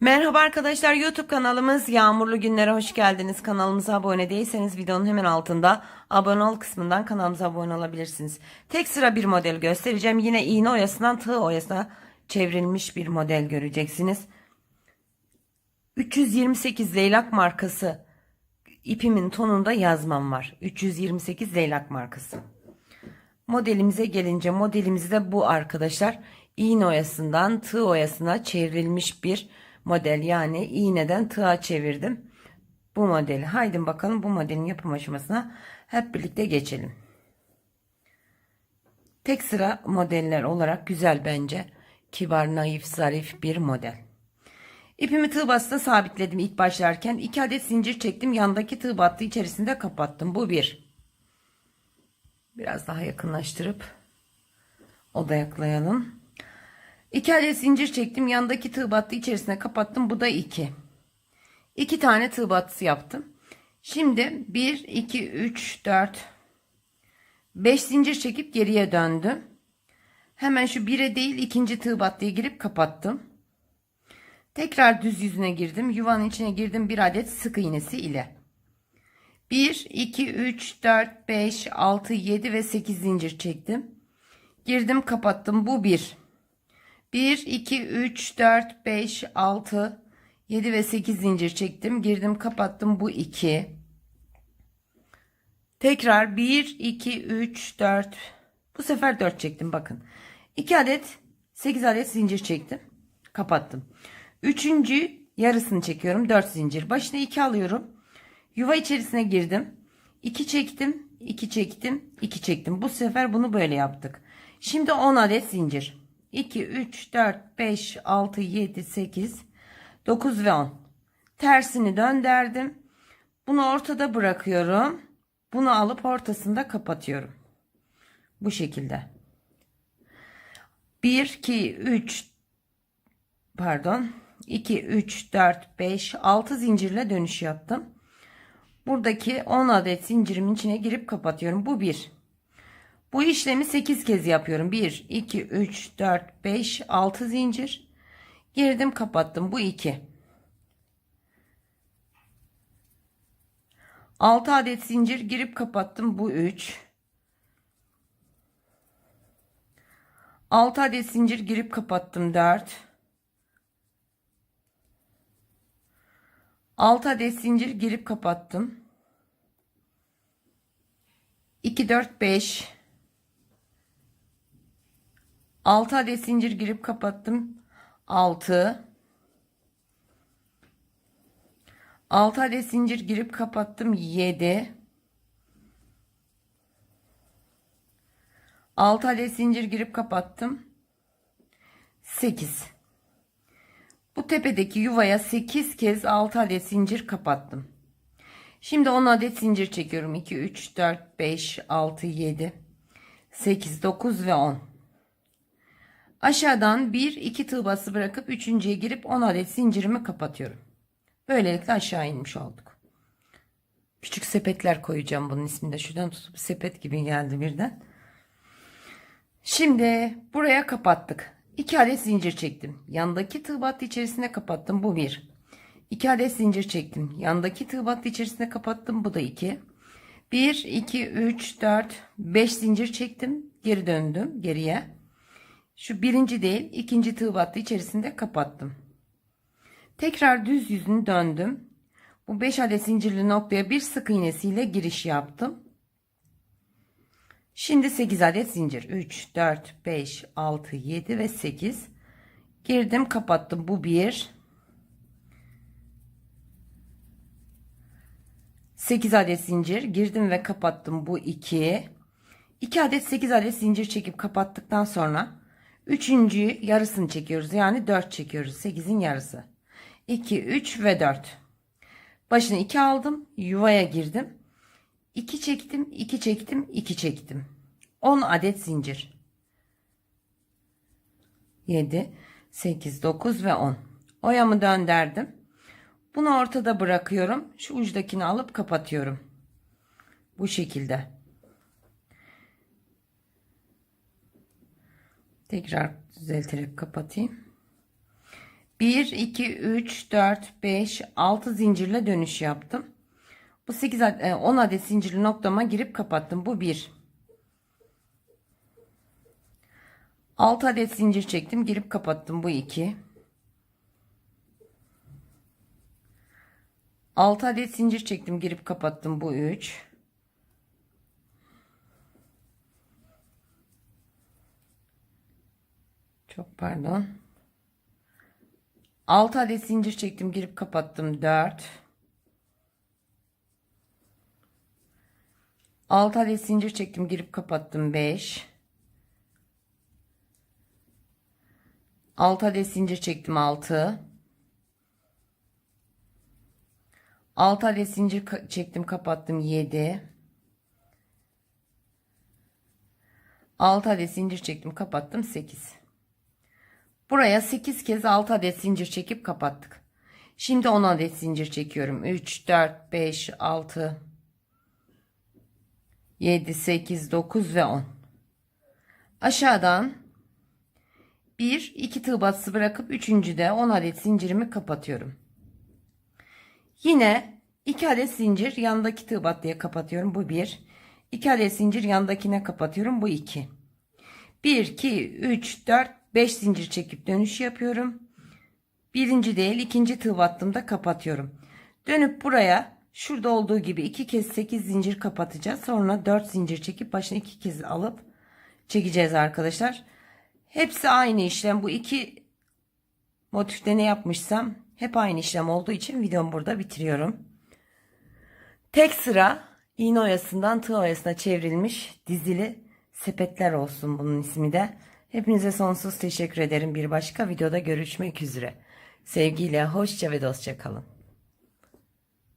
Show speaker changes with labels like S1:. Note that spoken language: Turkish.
S1: Merhaba arkadaşlar YouTube kanalımız Yağmurlu Günlere hoş geldiniz. Kanalımıza abone değilseniz videonun hemen altında abone ol kısmından kanalımıza abone olabilirsiniz. Tek sıra bir model göstereceğim. Yine iğne oyasından tığ oyasına çevrilmiş bir model göreceksiniz. 328 leylak markası ipimin tonunda yazmam var. 328 leylak markası. Modelimize gelince modelimiz de bu arkadaşlar. İğne oyasından tığ oyasına çevrilmiş bir model. Yani iğneden tığa çevirdim. Bu modeli. Haydi bakalım bu modelin yapım aşamasına hep birlikte geçelim. Tek sıra modeller olarak güzel bence. Kibar, naif, zarif bir model. İpimi tığ bastı sabitledim ilk başlarken. 2 adet zincir çektim. Yandaki tığ battı içerisinde kapattım. Bu bir. Biraz daha yakınlaştırıp odayaklayalım. 2 adet zincir çektim. Yandaki tığ battı içerisine kapattım. Bu da 2. 2 tane tığ battısı yaptım. Şimdi 1, 2, 3, 4, 5 zincir çekip geriye döndüm. Hemen şu 1'e değil ikinci tığ battıya girip kapattım. Tekrar düz yüzüne girdim. Yuvanın içine girdim bir adet sık iğnesi ile. 1, 2, 3, 4, 5, 6, 7 ve 8 zincir çektim. Girdim kapattım. Bu 1. 1, 2, 3, 4, 5, 6, 7 ve 8 zincir çektim. Girdim kapattım. Bu 2. Tekrar 1, 2, 3, 4. Bu sefer 4 çektim bakın. 2 adet 8 adet zincir çektim. Kapattım. Üçüncü yarısını çekiyorum. 4 zincir. Başına 2 alıyorum. Yuva içerisine girdim. 2 çektim. 2 çektim. 2 çektim. Bu sefer bunu böyle yaptık. Şimdi 10 adet zincir. 2, 3, 4, 5, 6, 7, 8, 9 ve 10. Tersini döndürdüm. Bunu ortada bırakıyorum. Bunu alıp ortasında kapatıyorum. Bu şekilde. 1, 2, 3, pardon. 2, 3, 4, 5, 6 zincirle dönüş yaptım. Buradaki 10 adet zincirimin içine girip kapatıyorum. Bu 1. Bu işlemi 8 kez yapıyorum. 1, 2, 3, 4, 5, 6 zincir. Girdim kapattım. Bu 2. 6 adet zincir girip kapattım. Bu 3. 6 adet zincir girip kapattım. 4. 6 adet zincir girip kapattım. 2 4 5 6 adet zincir girip kapattım. 6 6 adet zincir girip kapattım. 7 6 adet zincir girip kapattım. 8 bu tepedeki yuvaya 8 kez 6 adet zincir kapattım. Şimdi 10 adet zincir çekiyorum. 2, 3, 4, 5, 6, 7, 8, 9 ve 10. Aşağıdan 1, 2 tığ bası bırakıp 3.ye girip 10 adet zincirimi kapatıyorum. Böylelikle aşağı inmiş olduk. Küçük sepetler koyacağım bunun isminde. Şuradan tutup sepet gibi geldi birden. Şimdi buraya kapattık. 2 adet zincir çektim. Yandaki tığ battı içerisine kapattım. Bu 1. 2 adet zincir çektim. Yandaki tığ battı içerisine kapattım. Bu da 2. 1, 2, 3, 4, 5 zincir çektim. Geri döndüm geriye. Şu birinci değil ikinci tığ battı içerisinde kapattım. Tekrar düz yüzünü döndüm. Bu 5 adet zincirli noktaya bir sık iğnesiyle giriş yaptım. Şimdi 8 adet zincir. 3, 4, 5, 6, 7 ve 8. Girdim kapattım. Bu 1. 8 adet zincir. Girdim ve kapattım. Bu 2. 2 adet 8 adet zincir çekip kapattıktan sonra 3. yarısını çekiyoruz. Yani 4 çekiyoruz. 8'in yarısı. 2, 3 ve 4. Başına 2 aldım. Yuvaya girdim. 2 çektim, 2 çektim, 2 çektim. 10 adet zincir. 7, 8, 9 ve 10. Oyamı döndürdüm. Bunu ortada bırakıyorum. Şu ucdakini alıp kapatıyorum. Bu şekilde. Tekrar düzelterek kapatayım. 1, 2, 3, 4, 5, 6 zincirle dönüş yaptım. Bu 8 adet, e, 10 adet zincirli noktama girip kapattım. Bu 1. 6 adet zincir çektim. Girip kapattım. Bu 2. 6 adet zincir çektim. Girip kapattım. Bu 3. Çok pardon. 6 adet zincir çektim. Girip kapattım. 4. 6 adet zincir çektim. Girip kapattım. 5. 6 adet zincir çektim. 6. 6 adet zincir çektim. Kapattım. 7. 6 adet zincir çektim. Kapattım. 8. Buraya 8 kez 6 adet zincir çekip kapattık. Şimdi 10 adet zincir çekiyorum. 3, 4, 5, 6, 7, 8, 9 ve 10. Aşağıdan 1, 2 tığ batısı bırakıp 3. de 10 adet zincirimi kapatıyorum. Yine 2 adet zincir yandaki tığ battıya kapatıyorum. Bu 1. 2 adet zincir yandakine kapatıyorum. Bu 2. 1, 2, 3, 4, 5 zincir çekip dönüş yapıyorum. Birinci değil ikinci tığ battığımda kapatıyorum. Dönüp buraya şurada olduğu gibi iki kez 8 zincir kapatacağız. Sonra 4 zincir çekip başına iki kez alıp çekeceğiz arkadaşlar. Hepsi aynı işlem. Bu iki motifte ne yapmışsam hep aynı işlem olduğu için videomu burada bitiriyorum. Tek sıra iğne oyasından tığ oyasına çevrilmiş dizili sepetler olsun bunun ismi de. Hepinize sonsuz teşekkür ederim. Bir başka videoda görüşmek üzere. Sevgiyle hoşça ve dostça kalın.